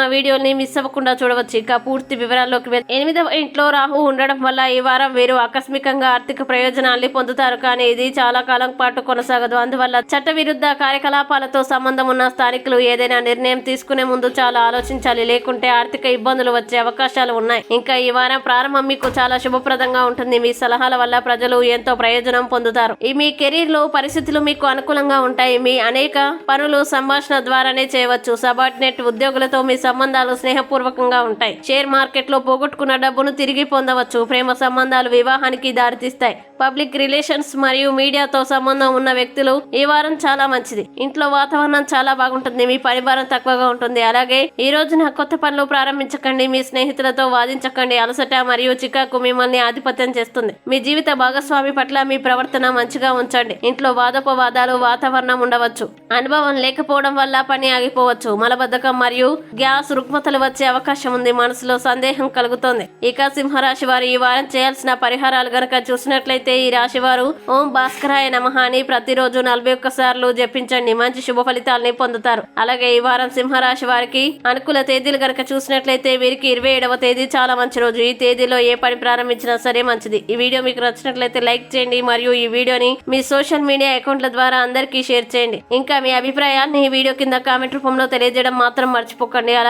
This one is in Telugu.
మా వీడియోని మిస్ అవ్వకుండా చూడవచ్చు. ఇక పూర్తి వివరాల్లోకి ఎనిమిదవ ఇంట్లో రాహు ఉండడం వల్ల ఈ వారం వీరు ఆకస్మికంగా ఆర్థిక ప్రయోజనాల్ని పొందుతారు. కానీ ఇది చాలా కాలం పాటు కొనసాగదు. అందువల్ల చట్ట విరుద్ధ కార్యకలాపాలతో సంబంధం ఉన్న స్థానికులు ఏదైనా నిర్ణయం తీసుకునే ముందు చాలా ఆలోచించాలి. లేకుంటే ఆర్థిక ఇబ్బందులు వచ్చే అవకాశాలు ఉన్నాయి. ఇంకా ఈ వారం ప్రారంభం మీకు చాలా శుభప్రదంగా ఉంటుంది. మీ సలహాల వల్ల ప్రజలు ఎంతో ప్రయోజనం పొందుతారు. ఈ మీ కెరీర్లో పరిస్థితులు మీకు అనుకూలంగా ఉంటాయి. మీ అనేక పనులు సంభాషణ ద్వారానే చేయవచ్చు. సబార్డినేట్ ఉద్యోగులతో మీ సంబంధాలు స్నేహపూర్వకంగా ఉంటాయి. షేర్ మార్కెట్లో పోగొట్టుకున్న డబ్బును తిరిగి పొందవచ్చు. ప్రేమ సంబంధాలు వివాహానికి దారితీస్తాయి. పబ్లిక్ రిలేషన్స్ మరియు మీడియాతో సంబంధం ఉన్న వ్యక్తులు ఈ వారం చాలా మంచిది. ఇంట్లో వాతావరణం చాలా బాగుంటుంది. మీ పరిభారం తక్కువగా ఉంటుంది. అలాగే ఈ రోజున కొత్త పనులు ప్రారంభించకండి. మీ స్నేహితులతో వాదించకండి. అలసట మరియు చికాకు మిమ్మల్ని ఆధిపత్యం చేస్తుంది. మీ జీవిత భాగస్వామి పట్ల మీ ప్రవర్తన మంచిగా ఉంచండి. ఇంట్లో వాదోపవాదాలు వాతావరణం ఉండవచ్చు. అనుభవం లేకపోవడం వల్ల పని ఆగిపోవచ్చు. మలబద్ధకం మరియు గ్యాస్ రుగ్మతలు వచ్చే అవకాశం ఉంది. మనసులో సందేహం కలుగుతోంది. ఇక సింహరాశి వారు ఈ వారం చేయాల్సిన పరిహారాలు గనక చూసినట్లయితే ఈ రాశి వారు ఓం భాస్కరాయ నమః అని ప్రతిరోజు నలభై ఒక్క సార్లు జపించండి. మంచి శుభ ఫలితాలని పొందుతారు. అలాగే ఈ వారం సింహరాశి వారికి అనుకూల తేదీలు గనక చూసినట్లయితే వీరికి ఇరవై ఏడవ తేదీ చాలా మంచి రోజు. ఈ తేదీలో ఏ పని ప్రారంభించినా సరే మంచిది. ఈ వీడియో మీకు నచ్చినట్లయితే లైక్ చేయండి. మరియు ఈ వీడియోని మీ సోషల్ మీడియా అకౌంట్ల ద్వారా అందరికీ షేర్ చేయండి. ఇంకా మీ అభిప్రాయాన్ని ఈ వీడియో కింద కామెంట్ రూపంలో తెలియజేయడం మాత్రం మర్చిపోకండి. అలా